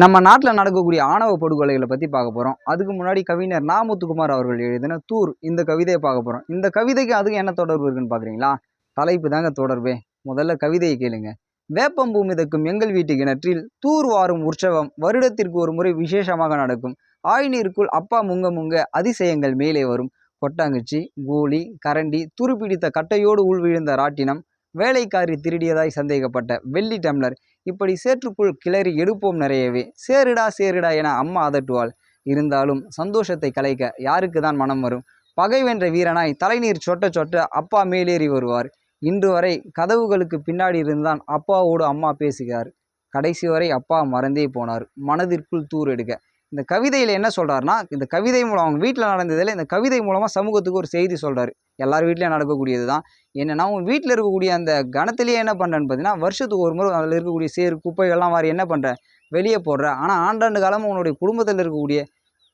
நம்ம நாட்டில் நடக்கக்கூடிய ஆணவ படுகொலைகளை பற்றி பார்க்க போகிறோம் அதுக்கு முன்னாடி கவிஞர் நா. முத்துக்குமார் அவர்கள் எழுதின தூர் இந்த கவிதையை பார்க்க போகிறோம் இந்த கவிதைக்கு அதுக்கு என்ன தொடர்பு இருக்குன்னு பார்க்குறீங்களா? தலைப்பு தாங்க தொடர்பே. முதல்ல கவிதையை கேளுங்க. வேப்பம்பூ மிதக்கும் எங்கள் வீட்டு கிணற்றில் தூர் வாரும் உற்சவம் வருடத்திற்கு ஒரு முறை விசேஷமாக நடக்கும். ஆயினீருக்குள் அப்பா முங்க முங்க அதிசயங்கள் மேலே வரும். கொட்டாங்குச்சி கூலி கரண்டி துருப்பிடித்த கட்டையோடு உள் விழுந்த ராட்டினம் வேலைக்காரி திருடியதாய் சந்தேகப்பட்ட வெள்ளி டம்ளர். இப்படி சேற்றுக்குள் கிளறி எடுப்போம் நிறையவே. சேருடா சேருடா என அம்மா அதட்டுவாள். இருந்தாலும் சந்தோஷத்தை கலைக்க யாருக்கு தான் மனம் வரும்? பகை வென்ற வீரனாய் தலைநீர் சொட்ட சொட்ட அப்பா மேலேறி வருவார். இன்று வரை கதவுகளுக்கு பின்னாடி இருந்துதான் அப்பாவோடு அம்மா பேசுகிறார். கடைசி வரை அப்பா மறந்தே போனார். மனதிற்குள் தூர் எடுக்க இந்த கவிதையில் என்ன சொல்கிறாருன்னா இந்த கவிதை மூலம் அவங்க வீட்டில் நடந்ததில் இந்த கவிதை மூலமாக சமூகத்துக்கு ஒரு செய்தி சொல்கிறாரு எல்லார் வீட்லேயும் நடக்கக்கூடியது தான் என்னென்னா உங்கள் வீட்டில் இருக்கக்கூடிய அந்த கணத்திலேயே என்ன பண்ணுறேன்னு பார்த்தீங்கன்னா வருஷத்துக்கு ஒரு முறை அதில் இருக்கக்கூடிய சேர் குப்பைகள்லாம் வாரி என்ன பண்ணுற வெளியே போடுற. ஆனால் ஆண்டாண்டு காலமாக உன்னுடைய குடும்பத்தில் இருக்கக்கூடிய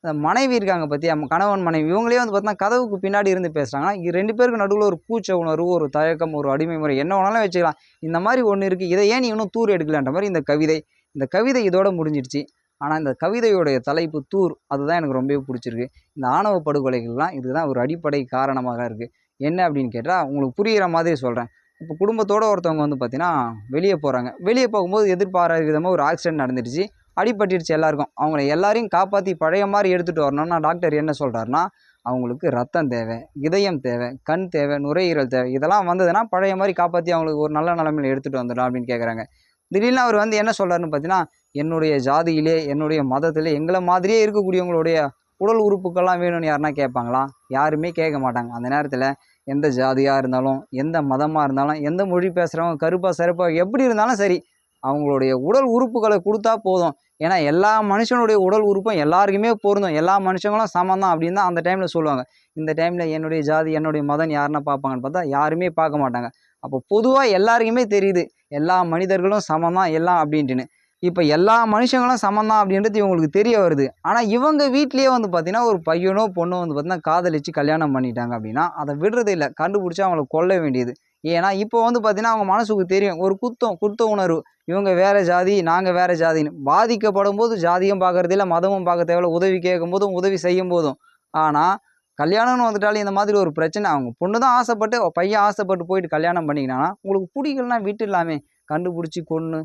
அந்த மனைவி இருக்காங்க பற்றி நம்ம கணவன் மனைவி இவங்களே வந்து பார்த்தீங்கன்னா கதவுக்கு பின்னாடி இருந்து பேசுகிறாங்கன்னா இது ரெண்டு பேருக்கு நடுவில் ஒரு பூச்ச உணர்வு ஒரு தயக்கம் ஒரு அடிமை முறை என்ன வேணாலும் வச்சுக்கலாம். இந்த மாதிரி ஒன்று இருக்குது இதை ஏன் நீ இன்னும் தூர் எடுக்கலான்ற மாதிரி இந்த கவிதை இந்த கவிதை இதோட முடிஞ்சிடுச்சு. ஆனால் இந்த கவிதையோடைய தலைப்பு தூர் அதுதான் எனக்கு ரொம்பவே பிடிச்சிருக்கு. இந்த ஆணவ படுகொலைகள்லாம் இதுதான் ஒரு அடிப்படை காரணமாக இருக்குது என்ன அப்படின்னு கேட்டால் உங்களுக்கு புரிகிற மாதிரி சொல்கிறேன் இப்போ குடும்பத்தோட ஒருத்தவங்க வந்து பார்த்தீங்கன்னா வெளியே போகிறாங்க வெளியே போகும்போது எதிர்பாராத விதமாக ஒரு ஆக்சிடென்ட் நடந்துடுச்சு. அடிபட்டுடுச்சு எல்லாருக்கும். அவங்கள எல்லாரையும் காப்பாற்றி பழைய மாதிரி எடுத்துகிட்டு வரணும்னா டாக்டர் என்ன சொல்கிறாருன்னா அவங்களுக்கு ரத்தம் தேவை இதயம் தேவை கண் தேவை நுரையீரல் தேவை. இதெல்லாம் வந்ததுன்னா பழைய மாதிரி காப்பாற்றி அவங்களுக்கு ஒரு நல்ல நிலமையில எடுத்துகிட்டு வந்துடலாம் அப்படின்னு கேட்குறாங்க திடீர்னு அவர் வந்து என்ன சொல்கிறாருன்னு பார்த்தீங்கன்னா என்னுடைய ஜாதியிலே என்னுடைய மதத்திலே எங்களை மாதிரியே இருக்கக்கூடியவங்களுடைய உடல் உறுப்புக்கள்லாம் வேணும்னு யாருனா கேட்பாங்களா? யாருமே கேட்க மாட்டாங்க. அந்த நேரத்தில் எந்த ஜாதியாக இருந்தாலும் எந்த மதமாக இருந்தாலும் எந்த மொழி பேசுகிறவங்க கருப்பாக சிறப்பாக எப்படி இருந்தாலும் சரி அவங்களுடைய உடல் உறுப்புகளை கொடுத்தா போதும். ஏன்னா எல்லா மனுஷனுடைய உடல் உறுப்பும் எல்லாருக்குமே பொருந்தும். எல்லா மனுஷங்களும் சமம் தான் அப்படின்னு தான் அந்த டைமில் சொல்லுவாங்க. இந்த டைமில் என்னுடைய ஜாதி என்னுடைய மதம் யாருன்னா பார்ப்பாங்கன்னு பார்த்தா யாருமே பார்க்க மாட்டாங்க. அப்போ பொதுவாக எல்லாருக்குமே தெரியுது. எல்லா மனிதர்களும் சமம் தான் எல்லாம் அப்படின்ட்டுன்னு. இப்போ எல்லா மனுஷங்களும் சமம் தான் அப்படின்றது இவங்களுக்கு தெரிய வருது. ஆனால் இவங்க வீட்லேயே வந்து பார்த்தீங்கன்னா ஒரு பையனோ பொண்ணோ வந்து பார்த்தீங்கன்னா காதலிச்சு கல்யாணம் பண்ணிட்டாங்க அப்படின்னா அதை விடுறது இல்லை. கண்டுபிடிச்சி அவங்கள கொல்ல வேண்டியது. ஏன்னா இப்போ வந்து பார்த்தீங்கன்னா அவங்க மனசுக்கு தெரியும். ஒரு குத்தம் குத்த உணர்வு. இவங்க வேறு ஜாதி நாங்கள் வேறு ஜாதின்னு. பாதிக்கப்படும் போது ஜாதியும் பார்க்கறது இல்லை மதமும் பார்க்க தேவையில்ல. உதவி கேட்கும் போதும் உதவி செய்யும் போதும் ஆனால் கல்யாணம்னு வந்துட்டாலும் இந்த மாதிரி ஒரு பிரச்சனை. அவங்க பொண்ணு தான் ஆசைப்பட்டு பையன் ஆசைப்பட்டு போயிட்டு கல்யாணம் பண்ணிக்கினாங்கன்னா உங்களுக்கு பிடிக்கலனா விட்டுடலாமே. கண்டுபிடிச்சி கொன்று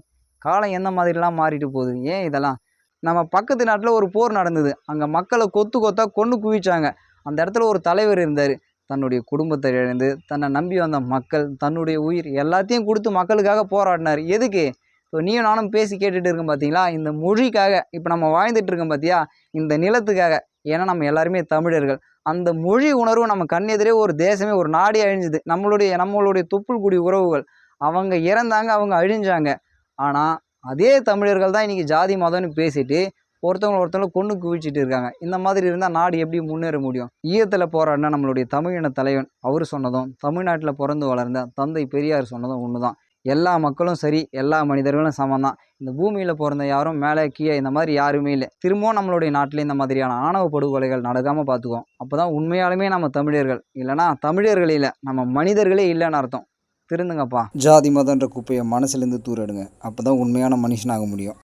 காலம் எந்த மாதிரிலாம் மாறிட்டு போகுது? ஏன் இதெல்லாம்? நம்ம பக்கத்து நாட்டில் ஒரு போர் நடந்தது. அங்கே மக்களை கொத்து கொத்தாக கொன்று குவிச்சாங்க. அந்த இடத்துல ஒரு தலைவர் இருந்தார். தன்னுடைய குடும்பத்தை இழந்து தன்னை நம்பி வந்த மக்கள் தன்னுடைய உயிர் எல்லாத்தையும் கொடுத்து மக்களுக்காக போராடினார். எதுக்கு? இப்போ நீயும் நானும் பேசி கேட்டுட்டு இருக்கோம் பார்த்தீங்களா இந்த மொழிக்காக இப்போ நம்ம வாழ்ந்துட்டு இருக்கோம் பார்த்தியா இந்த நிலத்துக்காக. ஏன்னா நம்ம எல்லாருமே தமிழர்கள். அந்த மொழி உணர்வு நம்ம கண்ணெதிரே ஒரு தேசமே ஒரு நாடே அழிஞ்சுது. நம்மளுடைய நம்மளுடைய தொப்புள் குடி உறவுகள். அவங்க இறந்தாங்க அவங்க அழிஞ்சாங்க. ஆனால் அதே தமிழர்கள் தான் இன்றைக்கி ஜாதி மதம்னு பேசிட்டு ஒருத்தவங்களை ஒருத்தவங்க கொண்டு குவிச்சிட்டு இருக்காங்க. இந்த மாதிரி இருந்தால் நாடு எப்படி முன்னேற முடியும்? ஈயத்தில் போராடினா நம்மளுடைய தமிழின தலைவன் அவர் சொன்னதும் தமிழ்நாட்டில் பிறந்து வளர்ந்த தந்தை பெரியார் சொன்னதும் ஒன்று தான் எல்லா மக்களும் சரி எல்லா மனிதர்களும் சமம் தான் இந்த பூமியில் பிறந்த யாரும் மேலே கீழே இந்த மாதிரி யாருமே இல்லை. திரும்பவும் நம்மளுடைய நாட்டில் இந்த மாதிரியான ஆணவ படுகொலைகள் நடக்காமல் பார்த்துக்குவோம். அப்போ தான் உண்மையாலுமே நம்ம தமிழர்கள். இல்லைனா தமிழர்கள் இல்லை நம்ம மனிதர்களே இல்லைன்னு அர்த்தம். திருந்துங்கப்பா. ஜாதி மதன்ற குப்பையை மனசுலேருந்து தூரடுங்க அப்போ தான் உண்மையான மனுஷனாக முடியும்.